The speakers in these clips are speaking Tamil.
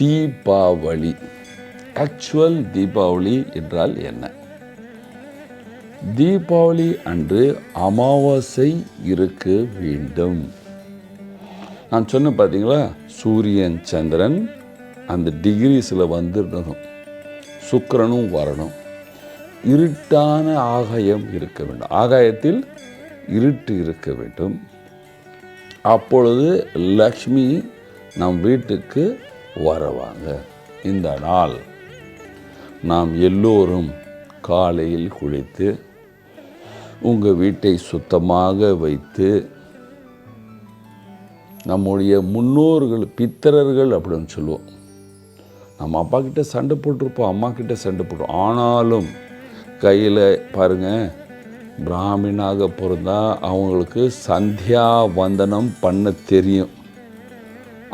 தீபாவளி. ஆக்சுவல் தீபாவளி என்றால் என்ன? தீபாவளி அன்று அமாவாசை இருக்க வேண்டும். நான் சொன்னேன் பார்த்தீங்களா சூரியன் சந்திரன் அந்த டிகிரிஸில் வந்துடணும் சுக்கிரனும் வரணும். இருட்டான ஆகாயம் இருக்க வேண்டும். ஆகாயத்தில் இருட்டு இருக்க வேண்டும். அப்பொழுது லக்ஷ்மி நம் வீட்டுக்கு வரவாங்க. இந்த நாள் நாம் எல்லோரும் காலையில் குளித்து உங்கள் வீட்டை சுத்தமாக வைத்து நம்முடைய முன்னோர்கள் பித்தரர்கள் அப்படின்னு சொல்லுவோம். நம்ம அப்பா கிட்ட சண்டை போட்டிருப்போம் அம்மா கிட்ட சண்டை போட்டோம் ஆனாலும் கையில் பாருங்கள் பிராமினாக பிறந்தால் அவங்களுக்கு சந்தியா வந்தனம் பண்ண தெரியும்.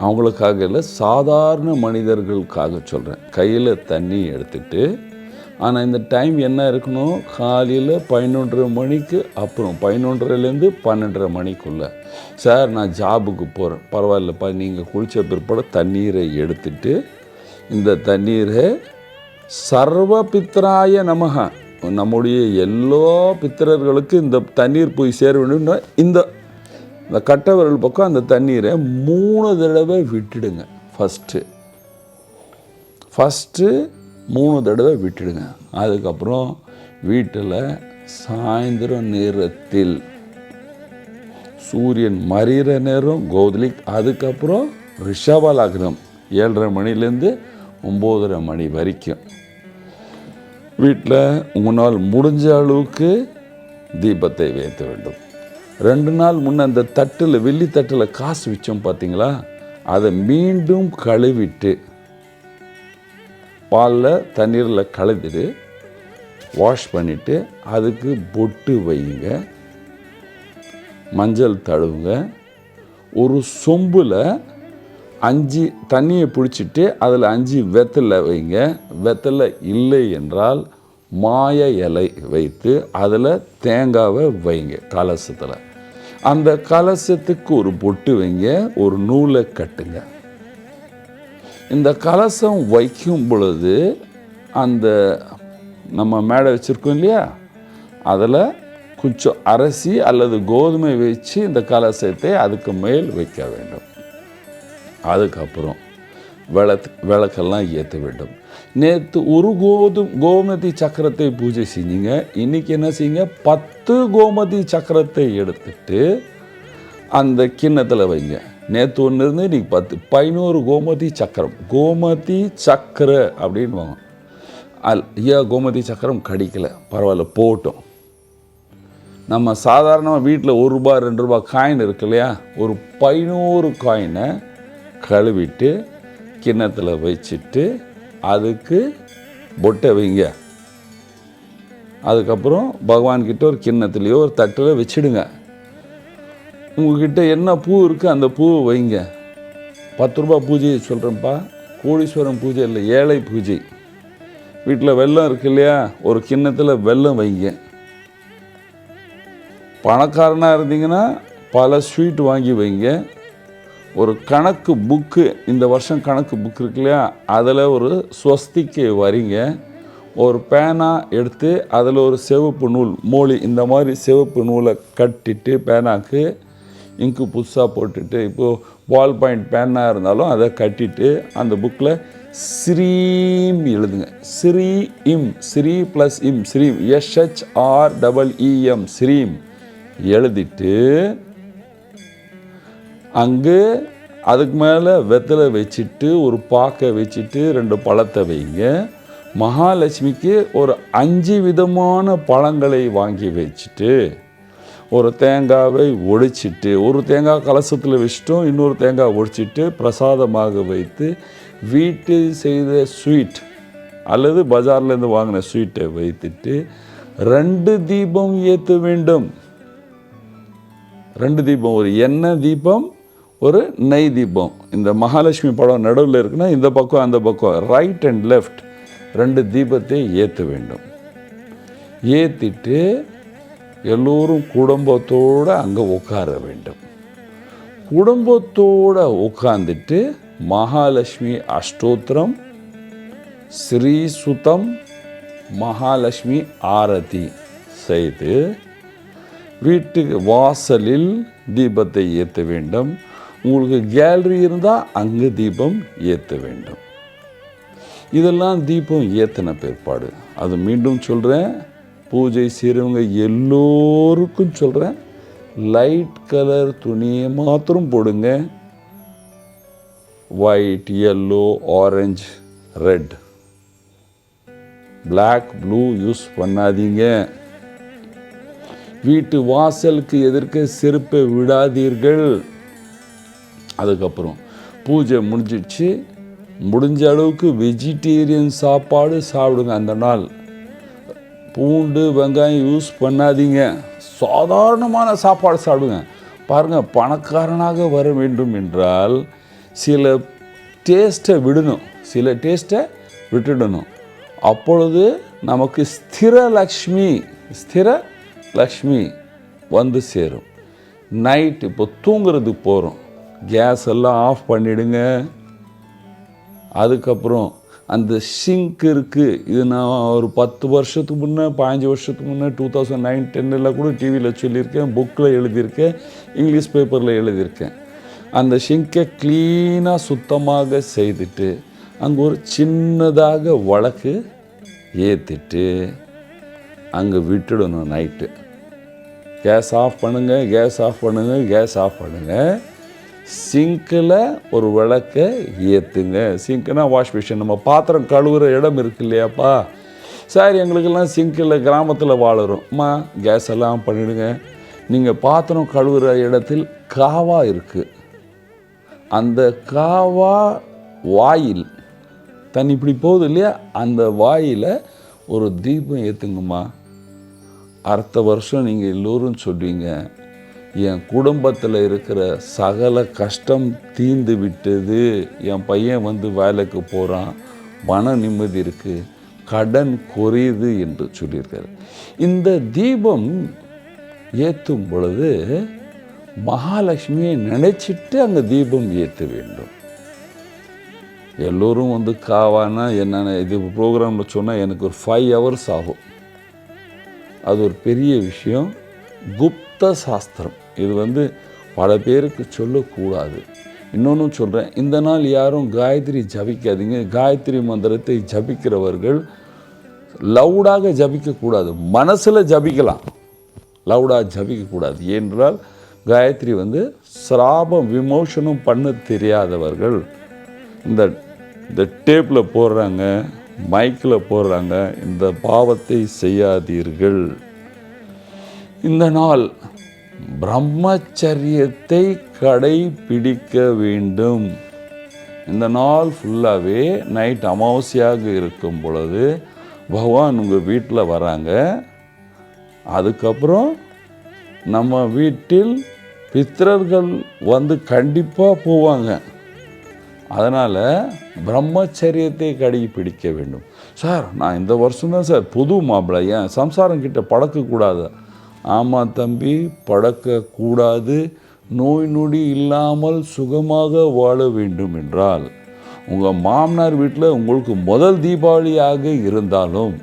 அவங்களுக்காக இல்லை சாதாரண மனிதர்களுக்காக சொல்கிறேன் கையில் தண்ணி எடுத்துட்டு ஆனால் இந்த டைம் என்ன இருக்கணும்? காலையில் பதினொன்றரை மணிக்கு அப்புறம் பதினொன்றரைலேருந்து பன்னெண்டரை மணிக்குள்ளே. சார் நான் ஜாபுக்கு போகிறேன் பரவாயில்லப்பா நீங்கள் குளித்த பிற்பாடு தண்ணீரை எடுத்துட்டு இந்த தண்ணீரை சர்வ பித்ராய நமக நம்முடைய எல்லா பித்திரர்களுக்கு இந்த தண்ணீர் போய் சேர வேண்டும் இந்த இந்த கட்டவரல் பக்கம் அந்த தண்ணீரை மூணு தடவை விட்டுடுங்க. ஃபஸ்ட்டு ஃபஸ்ட்டு மூணு தடவை விட்டுடுங்க. அதுக்கப்புறம் வீட்டில் சாயந்தரம் நேரத்தில் சூரியன் மறிகிற நேரம் கோதலிக் அதுக்கப்புறம் ரிஷப ஏழரை மணிலேருந்து ஒம்போதரை மணி வரைக்கும். வீட்டில் உங்களால் முடிஞ்ச அளவுக்கு தீபத்தை வைத்த வேண்டும். ரெண்டு நாள் முன்ன அந்த தட்டில் வெள்ளி தட்டில் காசு வச்சோம் பார்த்தீங்களா அதை மீண்டும் கழுவிட்டு பாலில் தண்ணீரில் கலந்துட்டு வாஷ் பண்ணிவிட்டு அதுக்கு பொட்டு வையுங்க. மஞ்சள் தழுவுங்க. ஒரு சொம்பில் அஞ்சு தண்ணியை பிடிச்சிட்டு அதில் அஞ்சு வெத்தலை வைங்க. வெத்தலை இல்லை என்றால் மாய இலை வைத்து அதில் தேங்காவை வைங்க கலசத்தில் அந்த கலசத்துக்கு ஒரு பொட்டு வைங்க ஒரு நூலை கட்டுங்க. இந்த கலசம் வைக்கும் பொழுது அந்த நம்ம மேடை வச்சுருக்கோம் இல்லையா? அதில் கொஞ்சம் அரிசி அல்லது கோதுமை வச்சு இந்த கலசத்தை அதுக்கு மேல் வைக்க வேண்டும். அதுக்கப்புறம் விளக்கு விளக்கெல்லாம் ஏற்ற வேண்டும். நேற்று ஒரு கோதும் கோமதி சக்கரத்தை பூஜை செஞ்சீங்க. இன்றைக்கி என்ன செய்யுங்க? பத்து கோமதி சக்கரத்தை எடுத்துட்டு அந்த கிண்ணத்தில் வைங்க. நேற்று ஒன்று இருந்து இன்றைக்கி பத்து பதினோரு கோமதி சக்கரம். கோமதி சக்கர அப்படின்வாங்க அல் ஐயா கோமதி சக்கரம் கடிக்கல. பரவாயில்ல போட்டோம். நம்ம சாதாரணமாக வீட்டில் ஒரு ரூபா ரெண்டு ரூபா காயின் இருக்கு இல்லையா? ஒரு பதினோரு காயினை கழுவிட்டு கிண்ணத்தில் வச்சுட்டு அதுக்கு பொட்டை வைங்க. அதுக்கப்புறம் பகவான்கிட்ட ஒரு கிண்ணத்துலேயோ ஒரு தட்டில் வச்சுடுங்க. உங்ககிட்ட என்ன பூ இருக்குது அந்த பூவை வைங்க. பத்து ரூபா பூஜையை சொல்கிறேன்ப்பா கோடீஸ்வரம் பூஜை இல்லை ஏழை பூஜை. வீட்டில் வெல்லம் இருக்கு இல்லையா? ஒரு கிண்ணத்தில் வெல்லம் வைங்க. பணக்காரனாக இருந்தீங்கன்னா பல ஸ்வீட் வாங்கி வைங்க. ஒரு கணக்கு புக்கு இந்த வருஷம் கணக்கு புக் இருக்கு இல்லையா? அதில் ஒரு ஸ்வஸ்திக்கு வரீங்க. ஒரு பேனா எடுத்து அதில் ஒரு சிவப்பு நூல் மூலி இந்த மாதிரி சிவப்பு நூலை கட்டிட்டு பேனாக்கு இங்கு புதுசாக போட்டுட்டு இப்போது பால் பாயிண்ட் பேனாக இருந்தாலும் அதை கட்டிட்டு அந்த புக்கில் ஸ்ரீம் எழுதுங்க. ஸ்ரீ இம் ஸ்ரீ ப்ளஸ் இம் ஸ்ரீம் எஸ்ஹெச்ஆர் டபுள் இஎம் ஸ்ரீம் எழுதிட்டு அங்கே அதுக்கு மேலே வெத்தலை வச்சுட்டு ஒரு பாக்கை வச்சுட்டு ரெண்டு பழத்தை வைங்க. மகாலட்சுமிக்கு ஒரு அஞ்சு விதமான பழங்களை வாங்கி வச்சுட்டு ஒரு தேங்காவை ஒடிச்சிட்டு ஒரு தேங்காய் கலசத்தில் வச்சுட்டோம் இன்னொரு தேங்காய் ஒடிச்சிட்டு பிரசாதமாக வைத்து வீட்டில் செய்த ஸ்வீட் அல்லது பஜார்லேருந்து வாங்கின ஸ்வீட்டை வைத்துட்டு ரெண்டு தீபம் ஏற்ற வேண்டும். ரெண்டு தீபம் ஒரு எண்ணெய் தீபம் ஒரு நெய் தீபம். இந்த மகாலட்சுமி படம் நடுவில் இருக்குன்னா இந்த பக்கம் அந்த பக்கம் ரைட் அண்ட் லெஃப்ட் ரெண்டு தீபத்தை ஏற்ற வேண்டும். ஏற்றிட்டு எல்லோரும் குடும்பத்தோடு அங்கே உட்கார வேண்டும். குடும்பத்தோடு உட்காந்துட்டு மகாலட்சுமி அஷ்டோத்திரம் ஸ்ரீசுதம் மகாலட்சுமி ஆரதி செய்து வீட்டுக்கு வாசலில் தீபத்தை ஏற்ற வேண்டும். உங்களுக்கு கேலரி இருந்தால் அங்கே தீபம் ஏற்ற வேண்டும். இதெல்லாம் தீபம் ஏற்றின பிற்பாடு. அது மீண்டும் சொல்கிறேன் பூஜை செய்கிறவங்க எல்லோருக்கும் சொல்கிறேன் லைட் கலர் துணியை மாத்திரம் போடுங்க. White yellow orange red black blue use பண்ணாதீங்க. வீட்டு வாசலுக்கு எதிர்க்க செருப்பை விடாதீர்கள். அதுக்கப்புறம் பூஜை முடிஞ்சிடுச்சு. முடிஞ்ச அளவுக்கு வெஜிடேரியன் சாப்பாடு சாப்பிடுங்க. அந்த நாள் பூண்டு வெங்காயம் யூஸ் பண்ணாதீங்க. சாதாரணமான சாப்பாடு சாப்பிடுங்க. பாருங்கள் பணக்காரனாக வர வேண்டும் என்றால் சில டேஸ்ட்டை விடணும். சில டேஸ்ட்டை விட்டுடணும். அப்பொழுது நமக்கு ஸ்திர லக்ஷ்மி ஸ்திர லக்ஷ்மி வந்து சேரும். நைட் இப்போ தூங்குறதுக்கு போகிறோம் கேஸ் எல்லாம் ஆஃப் பண்ணிவிடுங்க அதுக்கப்புறம் அந்த சிங்க் இருக்குது இது நான் ஒரு பத்து வருஷத்துக்கு முன்னே பாஞ்சு வருஷத்துக்கு முன்னே டூ தௌசண்ட் நைன் டென்னில் கூட டிவியில் சொல்லியிருக்கேன் புக்கில் எழுதியிருக்கேன் இங்கிலீஷ் பேப்பரில் எழுதியிருக்கேன். அந்த ஷிங்கை க்ளீனாக சுத்தமாக செய்துட்டு அங்கே ஒரு சின்னதாக வழக்கு ஏற்றிட்டு அங்கே விட்டுடணும் நைட்டு கேஸ் ஆஃப் பண்ணுங்கள் கேஸ் ஆஃப் பண்ணுங்கள் கேஸ் ஆஃப் பண்ணுங்கள் சிங்கில் ஒரு விளக்கை ஏற்றுங்க சிங்க்னா வாஷ் மிஷின். நம்ம பாத்திரம் கழுவுற இடம் இருக்கு இல்லையாப்பா? சார் எங்களுக்கெல்லாம் சிங்கில் கிராமத்தில் வாழுறோம். அம்மா கேஸ் எல்லாம் பண்ணிவிடுங்க நீங்கள் பாத்திரம் கழுவுற இடத்தில் காவா இருக்குது அந்த காவா வாயில் தண்ணி இப்படி போகுது இல்லையா? அந்த வாயில் ஒரு தீபம் ஏற்றுங்கம்மா அடுத்த வருஷம் நீங்கள் எல்லோரும் சொல்வீங்க என் குடும்பத்தில் இருக்கிற சகல கஷ்டம் தீந்து விட்டது. என் பையன் வந்து வேலைக்கு போகிறான் மன நிம்மதி இருக்குது கடன் குறையுது என்று சொல்லியிருக்காரு. இந்த தீபம் ஏற்றும் பொழுது மகாலட்சுமியை நினைச்சிட்டு அங்கே தீபம் ஏற்ற வேண்டும். எல்லோரும் வந்து காவானா என்னென்ன இது ப்ரோக்ராமில் சொன்னால் எனக்கு ஒரு ஃபைவ் ஹவர்ஸ் ஆகும். அது ஒரு பெரிய விஷயம். குப்த சாஸ்திரம். இது வந்து பல பேருக்கு சொல்லக்கூடாது. இன்னொன்று சொல்கிறேன் இந்த நாள் யாரும் காயத்ரி ஜபிக்காதீங்க. காயத்ரி மந்திரத்தை ஜபிக்கிறவர்கள் லவுடாக ஜபிக்கக்கூடாது மனசில் ஜபிக்கலாம். லவுடாக ஜபிக்கக்கூடாது. ஏனென்றால் காயத்ரி வந்து சிராபம் விமோசனம் பண்ண தெரியாதவர்கள். இந்த இந்த டேப்பில் போடுறாங்க மைக்கில் போடுறாங்க இந்த பாவத்தை செய்யாதீர்கள். இந்த நாள் பிரம்மச்சரியத்தை கடைபிடிக்க வேண்டும். இந்த நாள் ஃபுல்லாகவே நைட் அமாவாசையாக இருக்கும் பொழுது பகவான் உங்கள் வீட்டில் வராங்க. அதுக்கப்புறம் நம்ம வீட்டில் பித்திரர்கள் வந்து கண்டிப்பாக போவாங்க. அதனால் பிரம்மச்சரியத்தை கடைபிடிக்க வேண்டும். சார் நான் இந்த வருஷம் தான் சார் புது மாப்பிள்ளை. ஏன் சம்சாரம் கிட்ட பழக்கக்கூடாது. ஆமாம் தம்பி பழக்கக்கூடாது நோய் நொடி இல்லாமல் சுகமாக வாழ வேண்டும் என்றால் உங்கள் மாமனார் வீட்டில் உங்களுக்கு முதல் தீபாவளியாக இருந்தாலும்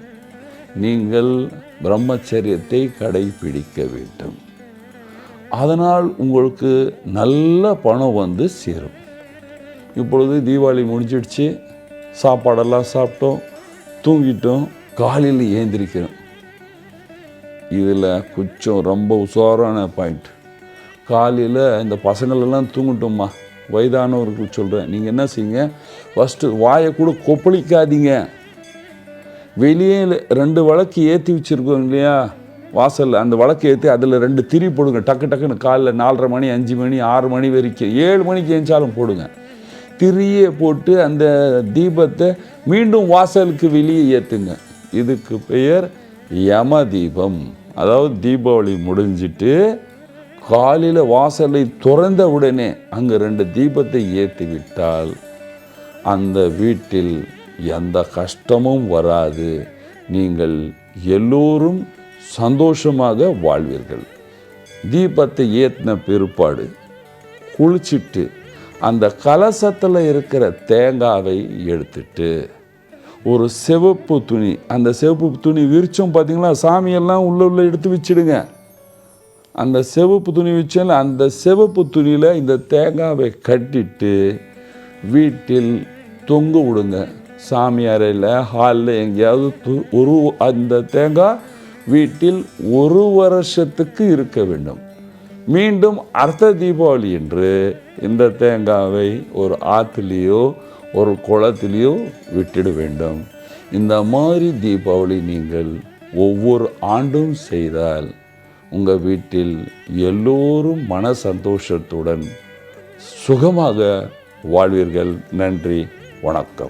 நீங்கள் பிரம்மச்சரியத்தை கடைபிடிக்க வேண்டும். அதனால் உங்களுக்கு நல்ல பணம் வந்து சேரும். இப்பொழுது தீபாவளி முடிஞ்சிடுச்சு. சாப்பாடெல்லாம் சாப்பிட்டோம் தூங்கிட்டோம் காலையில் ஏந்திரிக்கிறோம். இதில் கொஞ்சம் ரொம்ப உசாரான பாயிண்ட் காலையில் இந்த பசங்களெல்லாம் தூங்கட்டும்மா. வயதானவர்கள் சொல்கிறேன் நீங்கள் என்ன செய்யுங்க? ஃபஸ்ட்டு வாயை கூட கொப்பளிக்காதீங்க. வெளியே ரெண்டு வழக்கு ஏற்றி வச்சுருக்கோம் இல்லையா? வாசலில் அந்த வழக்கு ஏற்றி அதில் ரெண்டு திரி போடுங்க. டக்கு டக்குன்னு காலைல நாலரை மணி அஞ்சு மணி ஆறு மணி வரைக்கும். ஏழு மணிக்கு ஏஞ்சாலும் போடுங்க. திரியை போட்டு அந்த தீபத்தை மீண்டும் வாசலுக்கு வெளியே ஏற்றுங்க இதுக்கு பெயர் யம தீபம் அதாவது தீபாவளி முடிஞ்சிட்டு காலையில் வாசலை திறந்த உடனே அங்கே ரெண்டு தீபத்தை ஏற்றி விட்டால் அந்த வீட்டில் எந்த கஷ்டமும் வராது. நீங்கள் எல்லோரும் சந்தோஷமாக வாழ்வீர்கள். தீபத்தை ஏற்றின பிற்பாடு குளிச்சிட்டு அந்த கலசத்தில் இருக்கிற தேங்காவை எடுத்துட்டு ஒரு சிவப்பு துணி. அந்த சிவப்பு துணி விரிச்சோம் பார்த்தீங்களா சாமியெல்லாம் உள்ள உள்ள எடுத்து வச்சிடுங்க. அந்த சிவப்பு துணி வச்சால அந்த சிவப்பு துணியில் இந்த தேங்காவை கட்டிட்டு வீட்டில் தொங்க விடுங்க. சாமி அறையில் ஹாலில் எங்கேயாவது து- ஒரு அந்த தேங்காய் வீட்டில் ஒரு வருஷத்துக்கு இருக்க வேண்டும். மீண்டும் அர்த்த தீபாவளி என்று இந்த தேங்காவை ஒரு ஆற்றுலேயோ ஒரு குளத்திலேயோ விட்டுட வேண்டும். இந்த மாதிரி தீபாவளி நீங்கள் ஒவ்வொரு ஆண்டும் செய்தால் உங்கள் வீட்டில் எல்லோரும் மன சந்தோஷத்துடன் சுகமாக வாழ்வீர்கள். நன்றி வணக்கம்.